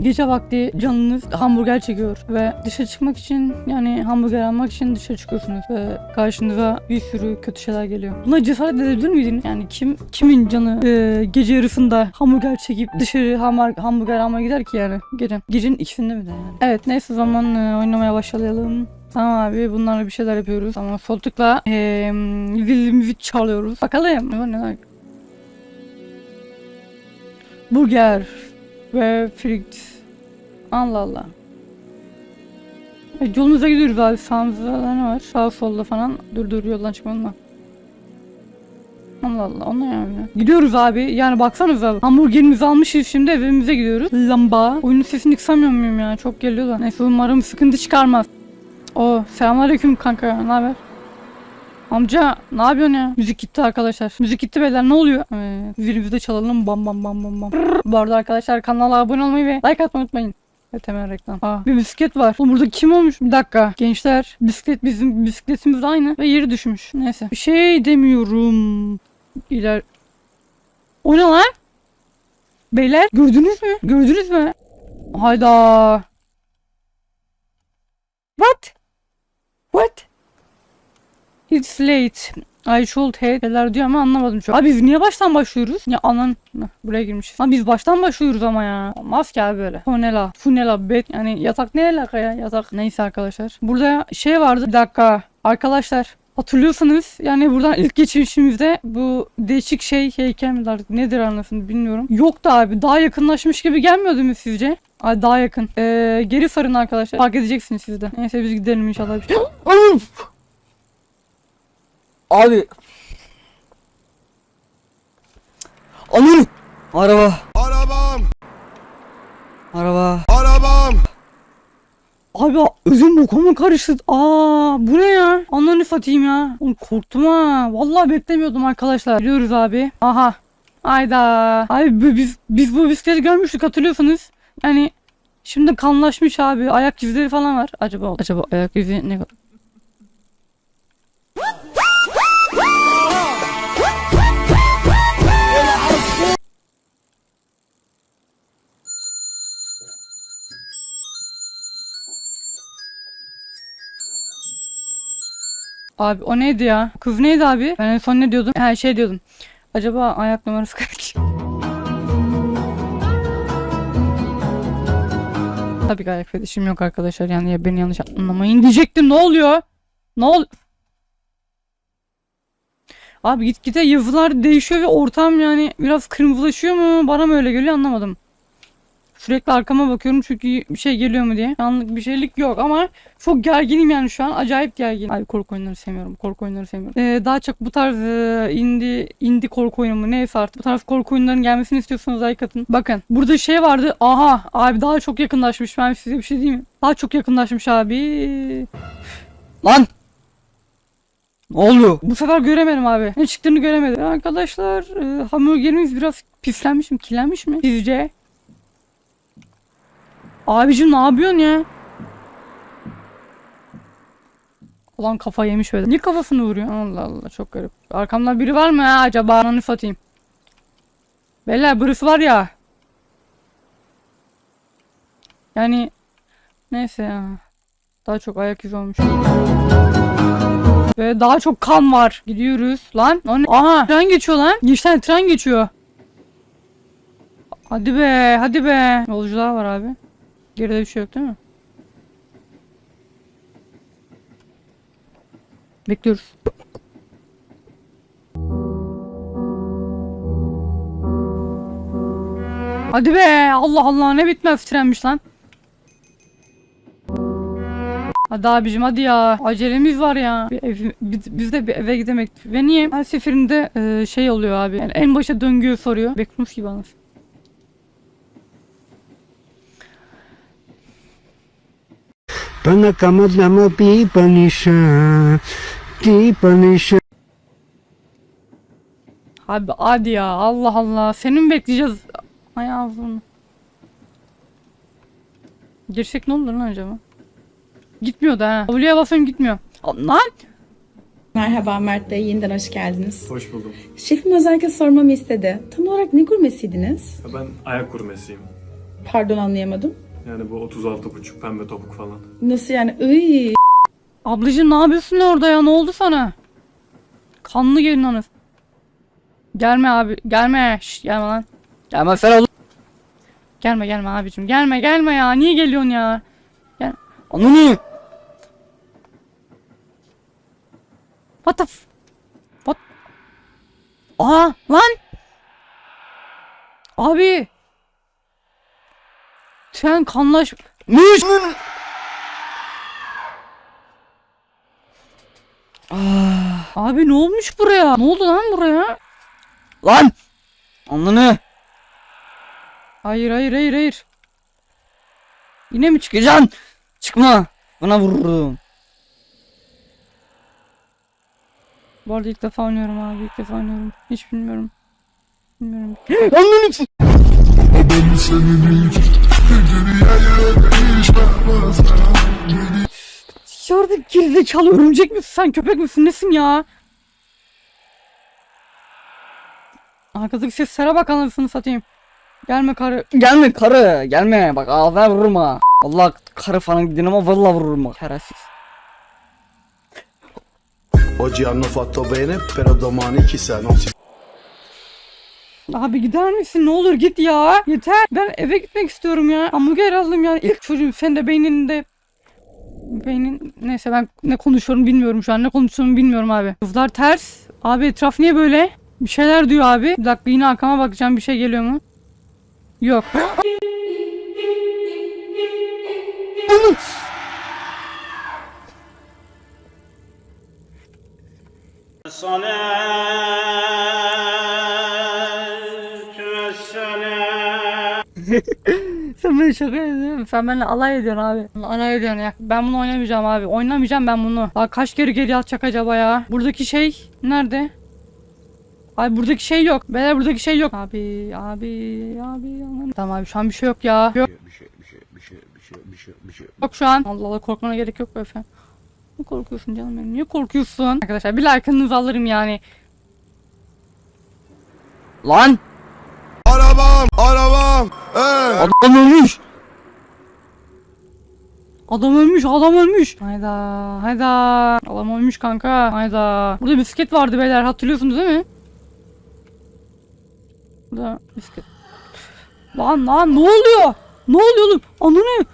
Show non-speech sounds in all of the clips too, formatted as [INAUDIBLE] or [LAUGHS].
Gece vakti canınız hamburger çekiyor ve dışarı çıkmak için yani hamburger almak için dışarı çıkıyorsunuz ve karşınıza bir sürü kötü şeyler geliyor. Buna cesaret edebilir miydiniz? Yani kim kimin canı e, gece yarısında hamburger çekip dışarı hamburger, hamburger almaya gider ki yani gece. Gecenin ikisinde mi de yani. Evet neyse zaman e, oynamaya başlayalım. Tamam abi bunlarla bir şeyler yapıyoruz ama sol tıkla e, zilimizi çalıyoruz. Bakalım. Ne ne var? Burger ve frit. Allah Allah. E, yolumuza gidiyoruz abi. Sağımızda ne var? Sağ solda falan. Dur dur yoldan çıkmadım. Allah Allah ona yani. Gidiyoruz abi. Yani baksanıza. Hamburgerimizi almışız şimdi evimize gidiyoruz. Lamba. Oyunun sesini kısamıyor muyum ya? Çok geliyor da. Neyse umarım sıkıntı çıkarmaz. O selamünaleyküm kanka. Ne haber? Amca ne yapıyorsun ya? Müzik gitti arkadaşlar. Müzik gitti beyler ne oluyor? Evet. Zilimizi de çalalım. Bam bam bam bam bam. Bu arada arkadaşlar kanala abone olmayı ve like atmayı unutmayın. Evet hemen reklam. Aa, bir bisiklet var. Oğlum burada kim olmuş? Bir dakika. Gençler bisiklet bizim bisikletimiz aynı ve yeri düşmüş. Neyse. Bir şey demiyorum. İler... O ne lan? Beyler gördünüz mü? Gördünüz mü? Hayda. What? What? It's late. I should have neler diyor ama anlamadım çok. Abi biz niye baştan başlıyoruz? Ya anan buraya girmişiz. Lan biz baştan başlıyoruz ama ya. Ki abi böyle. Funela. Funela bed. Yani yatak ne alaka ya? Yatak. Neyse arkadaşlar. Burada şey vardı. Bir dakika. Arkadaşlar. Hatırlıyorsanız yani buradan ilk geçişimizde bu değişik şey heykel mi nedir anlasın bilmiyorum. Yoktu abi. Daha yakınlaşmış gibi gelmiyordu mu sizce? Ay daha yakın. Ee, geri sarın arkadaşlar. Fark edeceksiniz siz de. Neyse biz gidelim inşallah. [GASPS] Abi. Anam. Araba. Arabam, Araba. arabam. Abi özüm bokuma karıştı. Aa bu ne ya? Ananı satayım ya. Oğlum korktum ha. Vallahi beklemiyordum arkadaşlar. Biliyoruz abi. Aha. Ayda. Abi bu- biz biz bu bisikleti görmüştük hatırlıyorsanız. Yani şimdi kanlaşmış abi. Ayak izleri falan var. Acaba acaba ayak izi ne Abi o neydi ya? Kız neydi abi? Ben en son ne diyordum? Ha şey diyordum. Acaba ayak numarası [LAUGHS] kaç? Tabii ki ayak fetişim yok arkadaşlar. Yani ya beni yanlış anlamayın diyecektim. Ne oluyor? Ne ol? Abi git gide yazılar değişiyor ve ortam yani biraz kırmızılaşıyor mu? Bana mı öyle geliyor anlamadım. Sürekli arkama bakıyorum çünkü bir şey geliyor mu diye. Anlık bir şeylik yok ama çok gerginim yani şu an. Acayip gergin. Ay korku oyunları sevmiyorum. Korku oyunları sevmiyorum. Ee, daha çok bu tarz e, indie, indie korku oyunu mu neyse artık. Bu tarz korku oyunlarının gelmesini istiyorsanız like atın. Bakın burada şey vardı. Aha abi daha çok yakınlaşmış. Ben size bir şey diyeyim mi? Daha çok yakınlaşmış abi. Lan. Ne oluyor? Bu sefer göremedim abi. Ne çıktığını göremedim. Arkadaşlar e, hamburgerimiz biraz pislenmiş mi? Kirlenmiş mi? Sizce? Abicim ne yapıyorsun ya? Ulan kafa yemiş öyle. Niye kafasını vuruyor? Allah Allah çok garip. Arkamda biri var mı ha acaba? Ananı satayım. Beyler birisi var ya. Yani neyse ya. Daha çok ayak izi olmuş. Ve daha çok kan var. Gidiyoruz. Lan. Aha tren geçiyor lan. Geçten tren geçiyor. Hadi be hadi be. Yolcular var abi. Geride bir şey yok değil mi? Bekliyoruz. Hadi be Allah Allah ne bitmez trenmiş lan. Hadi abicim hadi ya. Acelemiz var ya. Bir ev, biz, biz de bir eve gidemek. Ve niye? Her seferinde e, şey oluyor abi. Yani en başa döngüyü soruyor. Beklemiş gibi anlasın. Pana kama nama pi panisha Ki panisha Abi hadi ya Allah Allah. Seni mi bekleyeceğiz? Ay ağzını. Girsek ne olur lan acaba? Gitmiyor da ha. W'ye basıyorum gitmiyor. Lan! Merhaba Mert Bey, yeniden hoş geldiniz. Hoş buldum. Şefim özellikle sormamı istedi. Tam olarak ne gurmesiydiniz? Ben ayak gurmesiyim. Pardon anlayamadım. Yani bu 36,5 pembe topuk falan. Nasıl yani? Iy. Ablacığım ne yapıyorsun orada ya? Ne oldu sana? Kanlı gelin hanım. Gelme abi. Gelme. Şş, gelme lan. Gelme sen oğlum. Gelme gelme abicim. Gelme gelme ya. Niye geliyorsun ya? Ananı. What the f- What? Aa lan. Abi. Sen kanlaş... Müş. Ah, Abi ne olmuş buraya? Ne oldu lan buraya? lan. Ananı. Hayır hayır hayır hayır. Yine mi çık? Çıkacaksın. Çıkma. Bana vururum. Bu arada ilk defa oynuyorum abi ilk defa oynuyorum. Hiç bilmiyorum. Bilmiyorum. [GASPS] Ananı. Dışarıda gerizekalı örümcek misin sen köpek misin nesin ya? Arkadaki seslere bak anasını satayım. Gelme karı. Gelme karı. Gelme. Bak ağzına vururum ha. Allah karı falan gidin ama vallahi vururum bak. Şerefsiz. Oggi hanno fatto bene, però domani chissà, non si Abi gider misin ne olur git ya. Yeter. Ben eve gitmek istiyorum ya. Hamburger aldım yani. İlk çocuğum sen de beyninde beynin neyse ben ne konuşuyorum bilmiyorum şu an ne konuştuğumu bilmiyorum abi. Kızlar ters. Abi etraf niye böyle? Bir şeyler diyor abi. Bir dakika yine arkama bakacağım bir şey geliyor mu? Yok. [LAUGHS] Sen beni şaka ediyorsun. Sen benimle alay ediyorsun abi. Alay ediyorsun ya. Ben bunu oynamayacağım abi. Oynamayacağım ben bunu. Daha kaç kere geri atacak acaba ya? Buradaki şey nerede? Abi buradaki şey yok. Beyler buradaki şey yok. Abi abi abi. Tamam abi şu an bir şey yok ya. Yok. Yok şu an. Allah Allah korkmana gerek yok efendim. Ne korkuyorsun canım benim? Niye korkuyorsun? Arkadaşlar bir like'ınızı alırım yani. Lan. Arabam, arabam, hey! Adam ölmüş. Adam ölmüş, adam ölmüş. Hayda, hayda. Adam ölmüş kanka. Hayda. Burada bisiklet vardı beyler, hatırlıyorsunuz değil mi? Burada bisiklet. Lan lan ne oluyor? Ne oluyor oğlum? Ananı.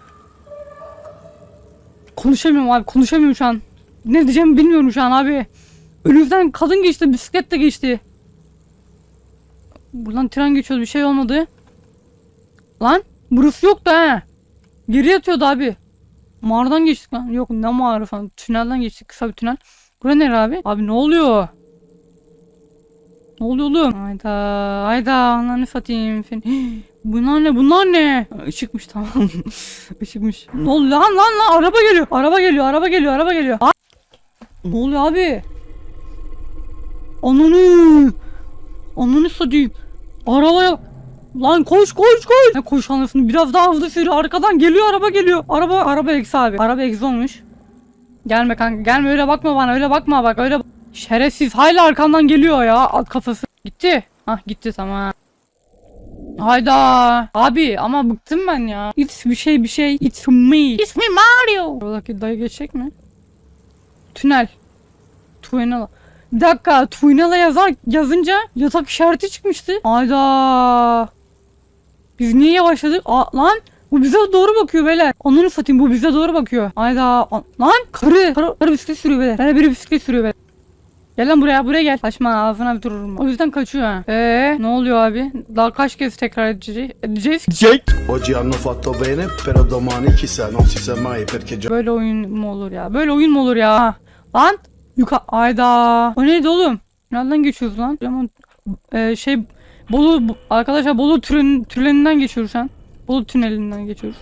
Konuşamıyorum abi, konuşamıyorum şu an. Ne diyeceğimi bilmiyorum şu an abi. Önümüzden kadın geçti, bisiklet de geçti. Buradan tren geçiyordu, bir şey olmadı. Lan burası yoktu ha. Geri atıyordu abi. Mağaradan geçtik lan. Yok ne mağara falan. Tünelden geçtik. Kısa bir tünel. Bura nere abi? Abi ne oluyor? Ne oluyor oğlum? Hayda. Hayda. Ananı satayım. [GASPS] Bunlar ne? Bunlar ne? Işıkmış tamam. [LAUGHS] Işıkmış. Ne oluyor lan lan lan? Araba geliyor. Araba geliyor. Araba geliyor. Araba geliyor. Ne oluyor abi? Ananı. Ananı satayım. Arabaya Lan koş koş koş. Ne koş anasını biraz daha hızlı sür. Arkadan geliyor araba geliyor. Araba araba eksi abi. Araba eksi olmuş. Gelme kanka gelme öyle bakma bana öyle bakma bak öyle. Şerefsiz hala arkamdan geliyor ya alt kafası. Gitti. Hah gitti tamam. Hayda. Abi ama bıktım ben ya. It's bir şey bir şey. It's me. It's me Mario. Buradaki dayı geçecek mi? Tünel. Tuynala. Bir dakika Tuynala yazar yazınca yatak işareti çıkmıştı. Hayda. Biz niye yavaşladık? Aa, lan bu bize doğru bakıyor beyler. Onları satayım bu bize doğru bakıyor. Hayda. a- lan karı. Karı, karı bisiklet sürüyor beyler. Bana biri bisiklet sürüyor beyler. Gel lan buraya buraya gel. Kaçma ağzına bir dururum. O yüzden kaçıyor ha. Eee ne oluyor abi? Daha kaç kez tekrar edeceğiz? Jack. Oggi hanno fatto bene, però domani chissà, non si sa mai perché Böyle oyun mu olur ya? Böyle oyun mu olur ya? Lan yuka ayda. O neydi oğlum? Nereden geçiyoruz lan? Ama e, şey Bolu bu- arkadaşlar Bolu tren, tünelinden geçiyoruz şu an. Bolu tünelinden geçiyoruz.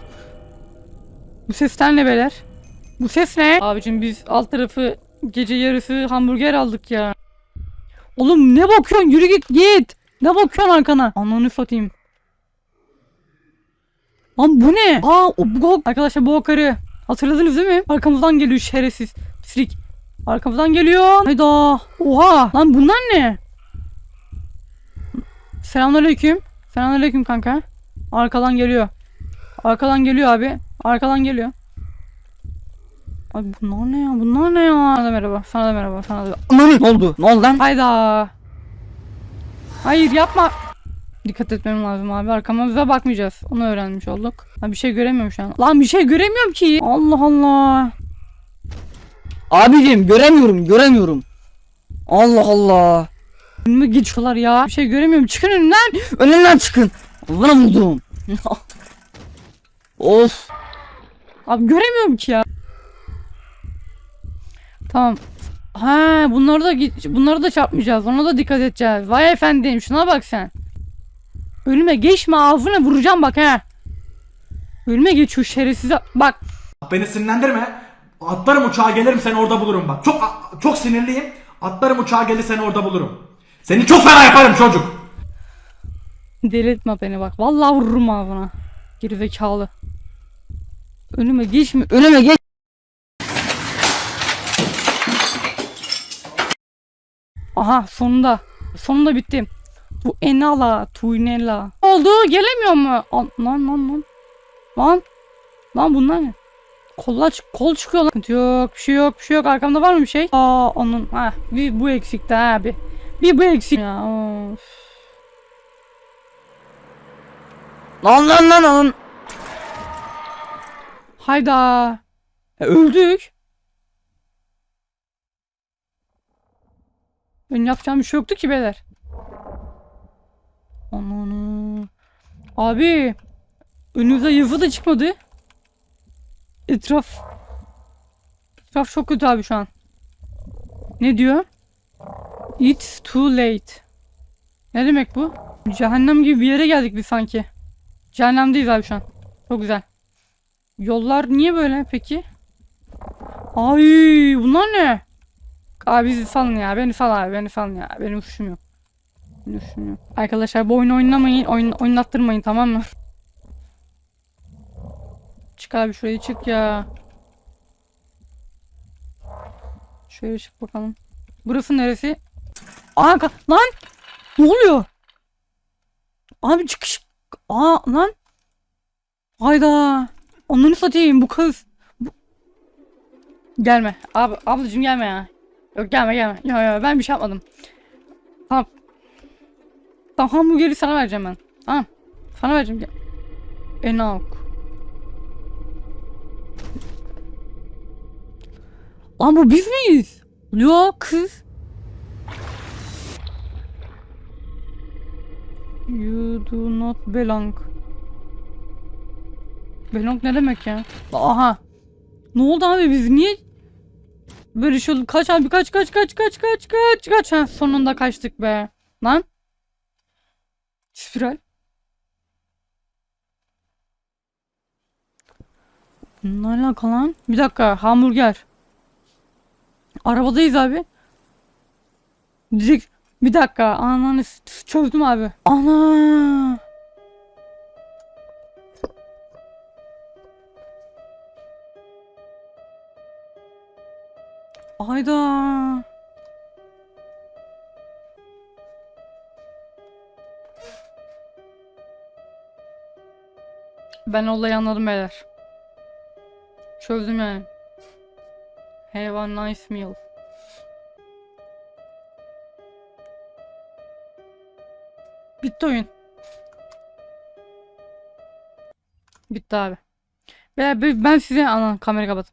Bu sesler ne beyler? Bu ses ne? Abicim biz alt tarafı gece yarısı hamburger aldık ya. Oğlum ne bakıyorsun? Yürü git git. Ne bakıyorsun arkana? Ananı satayım. Lan bu ne? Aa o bu arkadaşlar bu o karı. Hatırladınız değil mi? Arkamızdan geliyor şerefsiz. Frik. Arkamızdan geliyor. Hayda. Oha. Lan bunlar ne? Selamünaleyküm. Selamünaleyküm kanka. Arkadan geliyor. Arkadan geliyor abi. Arkadan geliyor. Abi bunlar ne ya? Bunlar ne ya? Sana da merhaba. Sana da merhaba. Sana da. Ananı ne oldu? Ne oldu lan? Hayda. Hayır yapma. Dikkat etmem lazım abi. Arkamıza bakmayacağız. Onu öğrenmiş olduk. Ha, bir şey göremiyorum şu an. Lan bir şey göremiyorum ki. Allah Allah. Abicim göremiyorum göremiyorum. Allah Allah. Önüme geçiyorlar ya. Bir şey göremiyorum. Çıkın önümden. Önünden çıkın. Bana vurdum. [LAUGHS] of. Abi göremiyorum ki ya. Tamam. Ha bunları da git bunları da çarpmayacağız. Ona da dikkat edeceğiz. Vay efendim şuna bak sen. Önüme geçme ağzına vuracağım bak ha. Önüme geçiyor şerefsize. Bak Beni sinirlendirme. Atlarım uçağa gelirim seni orada bulurum bak. Çok çok sinirliyim. Atlarım uçağa gelir seni orada bulurum. Seni çok fena yaparım çocuk. deli etme beni bak. Vallahi vururum ağzına. Gerizekalı. Önüme geçme. Önüme geç. Aha sonunda. Sonunda bittim. Bu enala, tuynela. Ne oldu? Gelemiyor mu? An- Lan lan lan. Lan. Lan bunlar ne? Kolla çık kol çıkıyor lan. Yok bir şey yok bir şey yok. Arkamda var mı bir şey? Aa onun. Ha bir bu eksikti ha bir. Bir bu eksik. Ya of. Lan lan lan lan. Hayda. E, öldük. Benim yapacağım bir şey yoktu ki beyler. Ananı. Abi. Önümüze yazı da çıkmadı. Etraf. Etraf çok kötü abi şu an. Ne diyor? It's too late. Ne demek bu? Cehennem gibi bir yere geldik biz sanki. Cehennemdeyiz abi şu an. Çok güzel. Yollar niye böyle peki? Ay bunlar ne? Abi bizi salın ya. Beni sal abi. Beni salın ya. Benim suçum yok. Benim suçum yok. Arkadaşlar bu oyunu oynamayın. Oyun, oynattırmayın tamam mı? Çık abi şuraya çık ya. Şöyle çık bakalım. Burası neresi? Aa lan! Ne oluyor? Abi çıkış. Aa lan. Hayda. Onları satayım bu kız. Bu- Gelme. Abi ablacığım gelme ya. Yok gelme gelme. Yok yok ben bir şey yapmadım. Tamam. Tamam hamburgeri sana vereceğim ben. Tamam. Sana vereceğim. Gel. Enok. Lan bu biz miyiz? Yok kız. You do not belong. Belong ne demek ya? Aha. Ne oldu abi biz niye böyle şey oldu? Kaç abi kaç kaç kaç kaç kaç kaç kaç. Ha, sonunda kaçtık be. Lan. Spiral. Ne alaka lan? Bir dakika hamburger. Arabadayız abi. Direkt bir dakika ananı çözdüm abi. Ana. Ayda. Ben olayı anladım beyler. Çözdüm yani. Have a nice meal. Bitti oyun. Bitti abi. Ben, ben size ana kamerayı kapat.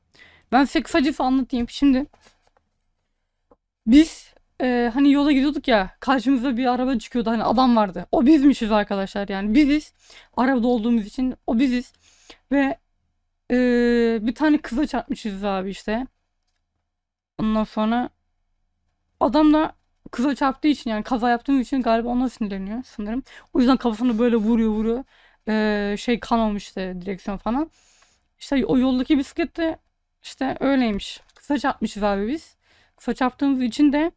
Ben size kısacası anlatayım. Şimdi biz e, hani yola gidiyorduk ya karşımıza bir araba çıkıyordu hani adam vardı. O bizmişiz arkadaşlar yani biziz. Arabada olduğumuz için o biziz. Ve e, bir tane kıza çarpmışız abi işte. Ondan sonra adam da kıza çarptığı için yani kaza yaptığımız için galiba ona sinirleniyor sanırım. O yüzden kafasını böyle vuruyor vuruyor. E, şey kan olmuş işte direksiyon falan. İşte o yoldaki bisiklet de işte öyleymiş. Kısa çarpmışız abi biz. Kısa çarptığımız için de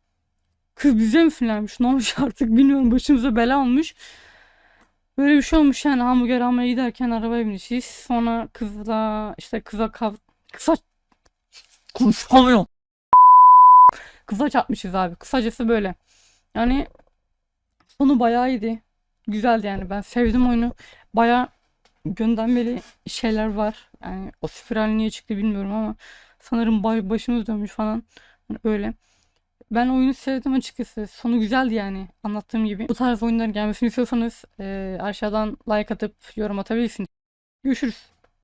kız bize mi sinirlenmiş? Ne olmuş artık bilmiyorum. Başımıza bela olmuş. Böyle bir şey olmuş yani hamburger almaya giderken arabaya binmişiz. Sonra kızla işte kıza kav... Kısa... Konuşamıyorum. Kıza çarpmışız abi. Kısacası böyle. Yani sonu bayağı iyiydi. Güzeldi yani. Ben sevdim oyunu. Bayağı günden beri şeyler var. Yani o spiral niye çıktı bilmiyorum ama sanırım ba- başımız dönmüş falan. Hani öyle. Ben oyunu sevdim açıkçası. Sonu güzeldi yani anlattığım gibi. Bu tarz oyunların gelmesini istiyorsanız eee, aşağıdan like atıp yorum atabilirsiniz. Görüşürüz.